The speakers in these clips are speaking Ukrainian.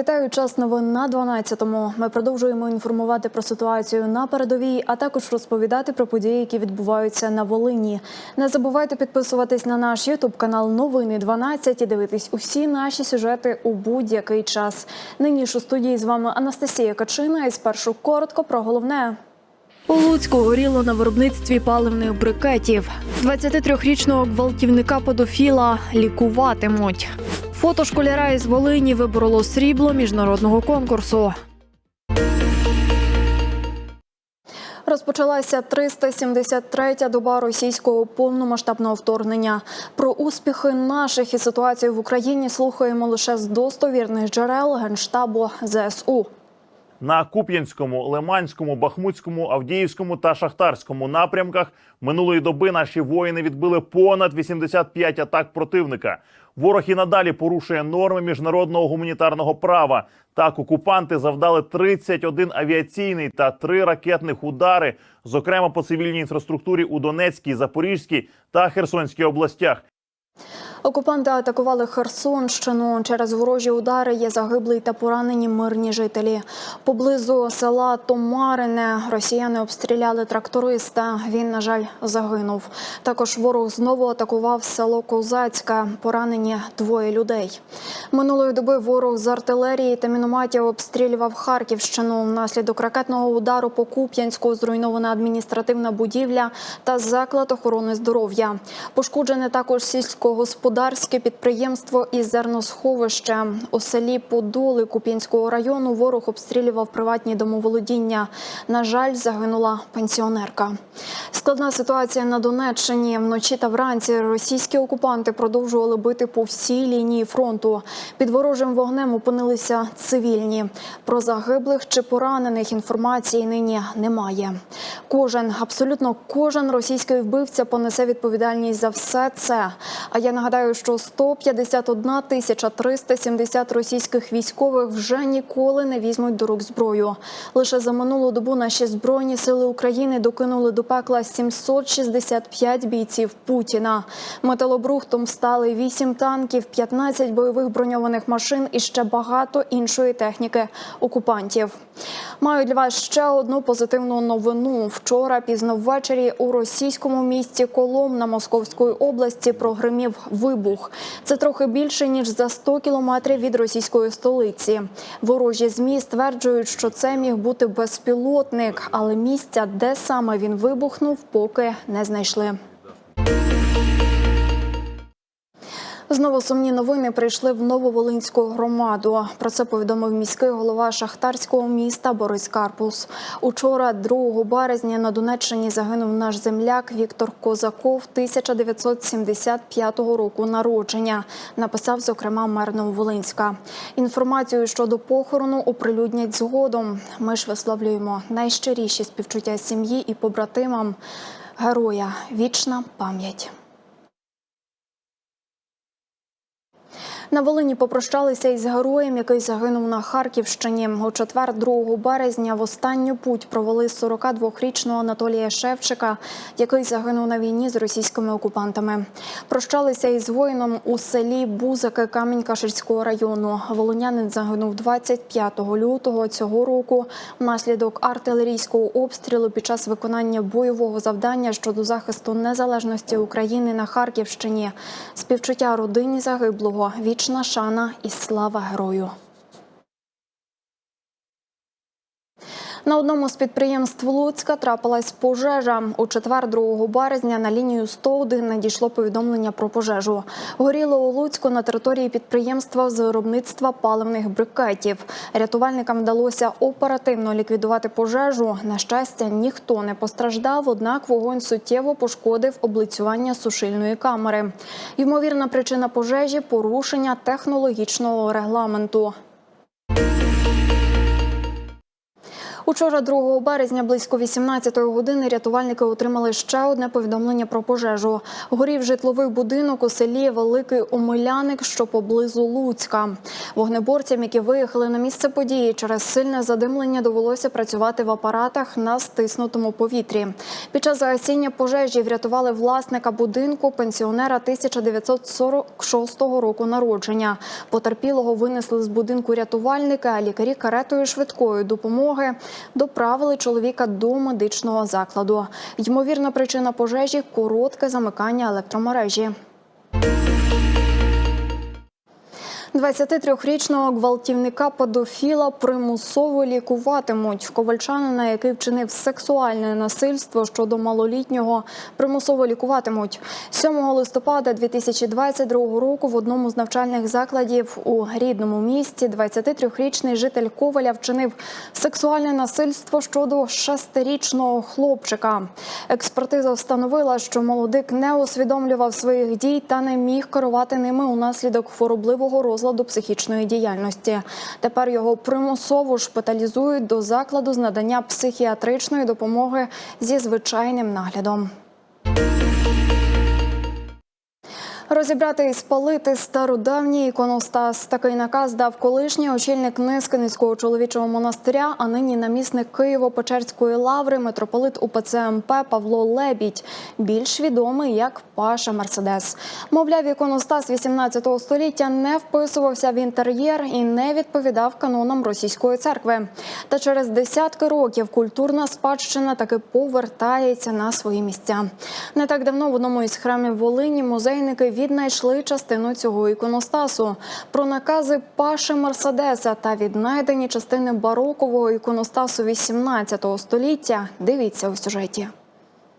Вітаю час новин на 12-му. Ми продовжуємо інформувати про ситуацію на передовій, а також розповідати про події, які відбуваються на Волині. Не забувайте підписуватись на наш Ютуб канал Новини 12 і дивитись усі наші сюжети у будь-який час. Нині ж у студії з вами Анастасія Качина. І спершу коротко про головне. У Луцьку горіло на виробництві паливних брикетів. 23-річного гвалтівника подофіла лікуватимуть. Фото школяра із Волині вибороло срібло міжнародного конкурсу. Розпочалася 373-я доба російського повномасштабного вторгнення. Про успіхи наших і ситуацію в Україні слухаємо лише з достовірних джерел генштабу ЗСУ. На Куп'янському, Лиманському, Бахмутському, Авдіївському та Шахтарському напрямках минулої доби наші воїни відбили понад 85 атак противника. Ворог і надалі порушує норми міжнародного гуманітарного права. Так, окупанти завдали 31 авіаційний та 3 ракетних удари, зокрема по цивільній інфраструктурі у Донецькій, Запорізькій та Херсонській областях. Окупанти атакували Херсонщину. Через ворожі удари є загиблі та поранені мирні жителі. Поблизу села Томарине росіяни обстріляли тракториста. Він, на жаль, загинув. Також ворог знову атакував село Козацьке. Поранені двоє людей. Минулої доби ворог з артилерії та мінометів обстрілював Харківщину. Внаслідок ракетного удару по Куп'янську зруйнована адміністративна будівля та заклад охорони здоров'я. Пошкоджене також сільськогосподарське підприємство і зерносховище. У селі Подоли Куп'янського району ворог обстрілював приватні домоволодіння. На жаль, загинула пенсіонерка. Складна ситуація на Донеччині. Вночі та вранці російські окупанти продовжували бити по всій лінії фронту. Під ворожим вогнем опинилися цивільні. Про загиблих чи поранених інформації нині немає. Кожен, абсолютно кожен російський вбивця понесе відповідальність за все це. А я нагадаю, що 151 тисяча 370 російських військових вже ніколи не візьмуть до рук зброю. Лише за минулу добу наші збройні сили України докинули до пекла 765 бійців Путіна. Металобрухтом стали 8 танків, 15 бойових броньованих машин і ще багато іншої техніки окупантів. Маю для вас ще одну позитивну новину. Вчора пізно ввечері у російському місті Коломна Московської області прогримів вибух. Це трохи більше ніж за 100 кілометрів від російської столиці. Ворожі змі стверджують, що це міг бути безпілотник, але місця, де саме він вибухнув, поки не знайшли. Знову сумні новини прийшли в Нововолинську громаду. Про це повідомив міський голова шахтарського міста Борис Карпус. Учора, 2 березня, на Донеччині загинув наш земляк Віктор Козаков 1975 року народження. Написав зокрема мер Нововолинська. Інформацію щодо похорону оприлюднять згодом. Ми ж висловлюємо найщиріші співчуття сім'ї і побратимам. Героя вічна пам'ять. На Волині попрощалися із героєм, який загинув на Харківщині. У четвер, 2 березня, в останню путь провели 42-річного Анатолія Шевчика, який загинув на війні з російськими окупантами. Прощалися із воїном у селі Бузаки Камінь-Каширського району. Волонянин загинув 25 лютого цього року внаслідок артилерійського обстрілу під час виконання бойового завдання щодо захисту незалежності України на Харківщині. Співчуття родині загиблого. Вічна шана і слава герою. На одному з підприємств Луцька трапилась пожежа. У четвер, 2 березня, на лінію 101 надійшло повідомлення про пожежу. Горіло у Луцьку на території підприємства з виробництва паливних брикетів. Рятувальникам вдалося оперативно ліквідувати пожежу. На щастя, ніхто не постраждав, однак вогонь суттєво пошкодив облицювання сушильної камери. Ймовірна причина пожежі порушення технологічного регламенту. Учора, 2 березня, близько 18-ї години, рятувальники отримали ще одне повідомлення про пожежу. Горів житловий будинок у селі Великий Омеляник, що поблизу Луцька. Вогнеборцям, які виїхали на місце події, через сильне задимлення довелося працювати в апаратах на стиснутому повітрі. Під час загасіння пожежі врятували власника будинку, пенсіонера 1946 року народження. Потерпілого винесли з будинку рятувальники, а лікарі каретою швидкої допомоги доправили чоловіка до медичного закладу. Ймовірна причина пожежі коротке замикання електромережі. 23-річного гвалтівника педофіла примусово лікуватимуть. Ковальчанина, який вчинив сексуальне насильство щодо малолітнього, примусово лікуватимуть. 7 листопада 2022 року в одному з навчальних закладів у рідному місті 23-річний житель Коваля вчинив сексуальне насильство щодо шестирічного хлопчика. Експертиза встановила, що молодик не усвідомлював своїх дій та не міг керувати ними унаслідок хворобливого розладу психічної діяльності. Тепер його примусово шпиталізують до закладу з надання психіатричної допомоги зі звичайним наглядом. Розібрати і спалити стародавній іконостас. Такий наказ дав колишній очільник Нискиницького чоловічого монастиря, а нині намісник Києво-Печерської лаври, митрополит УПЦ МП Павло Лебідь, більш відомий як Паша Мерседес. Мовляв, іконостас 18 століття не вписувався в інтер'єр і не відповідав канонам російської церкви. Та через десятки років культурна спадщина таки повертається на свої місця. Не так давно в одному із храмів Волині музейники віднайшли частину цього іконостасу. Про накази Паши Мерседеса та віднайдені частини барокового іконостасу 18 століття. Дивіться у сюжеті.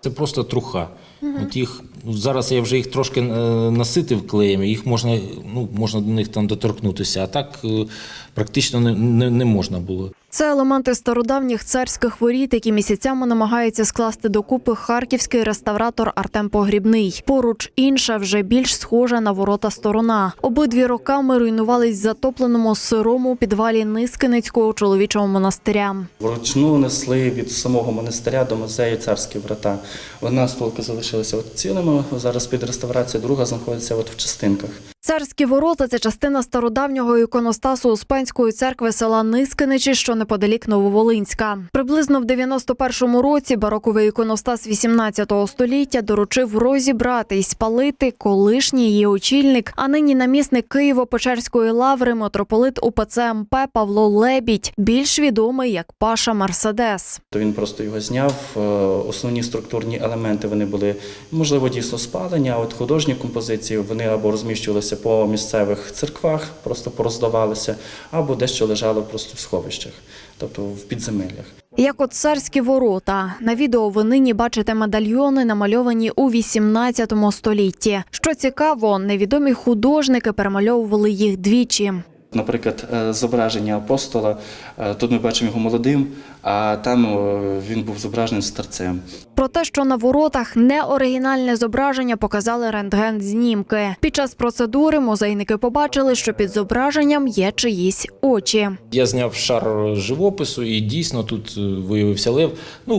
Це просто труха. От їх ну, зараз я вже їх трошки е, наситив клеєм, їх можна, ну, можна до них там доторкнутися, а так е, практично не, не, не можна було. Це елементи стародавніх царських воріт, які місяцями намагається скласти докупи харківський реставратор Артем Погрібний. Поруч інша, вже більш схожа на ворота сторона. Обидві роками руйнувались в затопленому сирому підвалі Нискиницького чоловічого монастиря. Вручну несли від самого монастиря до музею царські врата. Одна столка залишилася от цілими, зараз під реставрацією, друга знаходиться от в частинках. Царські ворота це частина стародавнього іконостасу Успенської церкви села Нискиничі, що неподалік Нововолинська. Приблизно в 91-му році бароковий іконостас 18 століття доручив розібрати і спалити колишній її очільник, а нині намісник Києво-Печерської лаври митрополит УПЦ МП Павло Лебідь, більш відомий як Паша Мерседес. То він просто його зняв. е, Основні структурні елементи вони були можливо дійсно спалені. А от художні композиції вони або розміщувалися по місцевих церквах, просто пороздавалися, або дещо лежало просто в сховищах, тобто в підземеллях. Як от царські ворота. На відео ви нині бачите медальйони, намальовані у 18 столітті. Що цікаво, невідомі художники перемальовували їх двічі. Наприклад, е, зображення апостола. е, Тут ми бачимо його молодим, а там е, він був зображений старцем. Про те, що на воротах не оригінальне зображення, показали рентген-знімки. Під час процедури музейники побачили, що під зображенням є чиїсь очі. Я зняв шар живопису і дійсно тут виявився лев. Ну,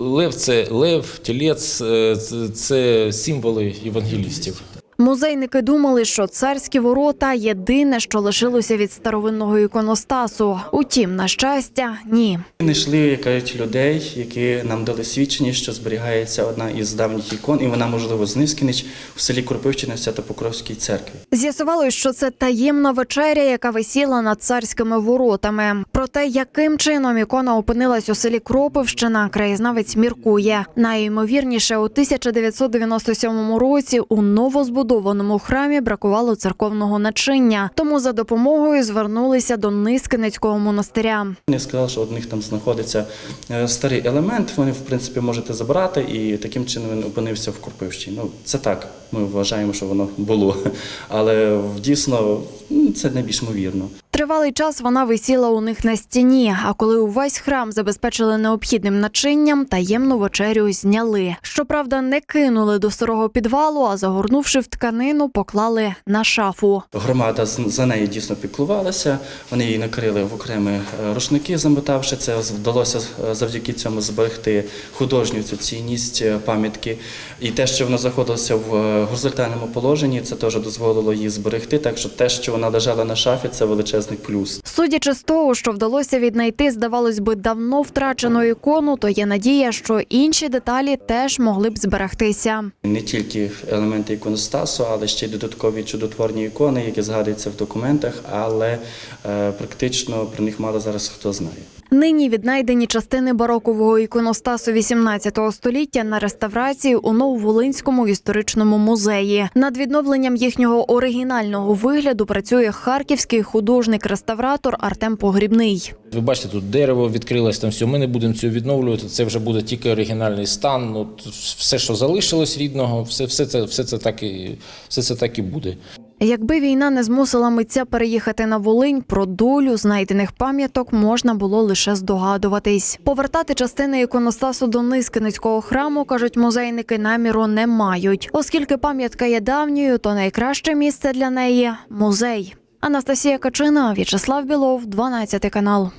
лев це лев, тілець, це символи євангелістів. Музейники думали, що царські ворота єдине, що лишилося від старовинного іконостасу. Утім, на щастя, ні. Знайшли як кажуть, людей, які нам дали свідчення, що зберігається одна із давніх ікон, і вона, можливо, з Нискінич в селі Кропивщина Свято-Покровській церкві. З'ясувалось, що це таємна вечеря, яка висіла над царськими воротами. Про те, яким чином ікона опинилась у селі Кропивщина, краєзнавець міркує. Найімовірніше, у 1997 році у новозбудованому храмі бракувало церковного начиння, тому за допомогою звернулися до Нискинецького монастиря. Вони сказали, що у них там знаходиться е, старий елемент. Вони, в принципі, можете забрати, і таким чином він опинився в Курпивщині. Ну, це так. Ми вважаємо, що воно було. Але дійсно м, це найбільш ймовірно. Тривалий час вона висіла у них на стіні. А коли увесь храм забезпечили необхідним начинням, таємну вечерю зняли. Щоправда, не кинули до старого підвалу, а загорнувши в тканину, поклали на шафу. Громада за нею дійсно піклувалася. Вони її накрили в окремі е, рушники, замотавши це. Вдалося е, завдяки цьому зберегти художню цю цінність е, пам'ятки. І те, що вона знаходилася в горизонтальному положенні, це теж дозволило її зберегти. Так що те, що вона лежала на шафі, це величезний плюс. Судячи з того, що вдалося віднайти, здавалось би, давно втрачену ікону, то є надія, що інші деталі теж могли б зберегтися. Не тільки елементи іконостасу, але ще й додаткові чудотворні ікони, які згадуються в документах, але е, практично про них мало зараз хто знає. Нині віднайдені частини барокового іконостасу 18 століття на реставрації у Нововолинському історичному музеї. Над відновленням їхнього оригінального вигляду працює харківський художник-реставратор Артем Погрібний. Ви бачите, тут дерево відкрилось, там все. Ми не будемо цього відновлювати. Це вже буде тільки оригінальний стан. Ну, т- все, що залишилось рідного, все, все, це, все, це так і, все це так і буде. Якби війна не змусила митця переїхати на Волинь, про долю знайдених пам'яток можна було лише здогадуватись. Повертати частини іконостасу до Нискиницького храму, кажуть музейники, наміру не мають. Оскільки пам'ятка є давньою, то найкраще місце для неї музей. Анастасія Качина, В'ячеслав Білов, 12 канал.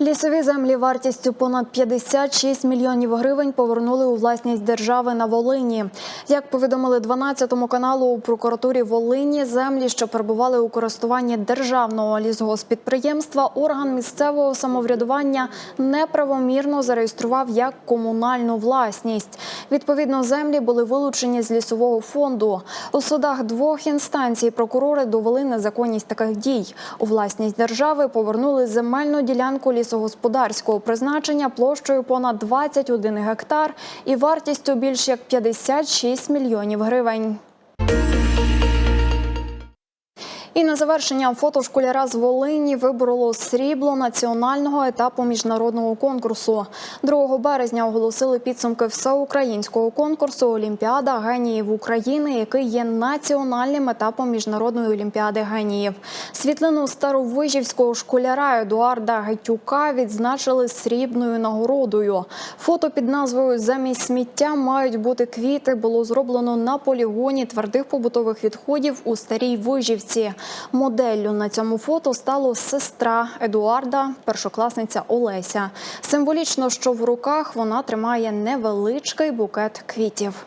Лісові землі вартістю понад 56 мільйонів гривень повернули у власність держави на Волині. Як повідомили 12-му каналу у прокуратурі Волині, землі, що перебували у користуванні державного лісгоспідприємства, орган місцевого самоврядування неправомірно зареєстрував як комунальну власність. Відповідно, землі були вилучені з лісового фонду. У судах двох інстанцій прокурори довели незаконність таких дій. У власність держави повернули земельну ділянку лісогосподарського призначення площею понад 21 гектар і вартістю більш як 56 мільйонів гривень. І на завершення фото школяра з Волині вибороло срібло національного етапу міжнародного конкурсу. 2 березня оголосили підсумки всеукраїнського конкурсу Олімпіада геніїв України, який є національним етапом міжнародної олімпіади геніїв. Світлину старовижівського школяра Едуарда Гетюка відзначили срібною нагородою. Фото під назвою Замість сміття мають бути квіти було зроблено на полігоні твердих побутових відходів у старій вижівці. Моделлю на цьому фото стало сестра Едуарда, першокласниця Олеся. Символічно, що в руках вона тримає невеличкий букет квітів.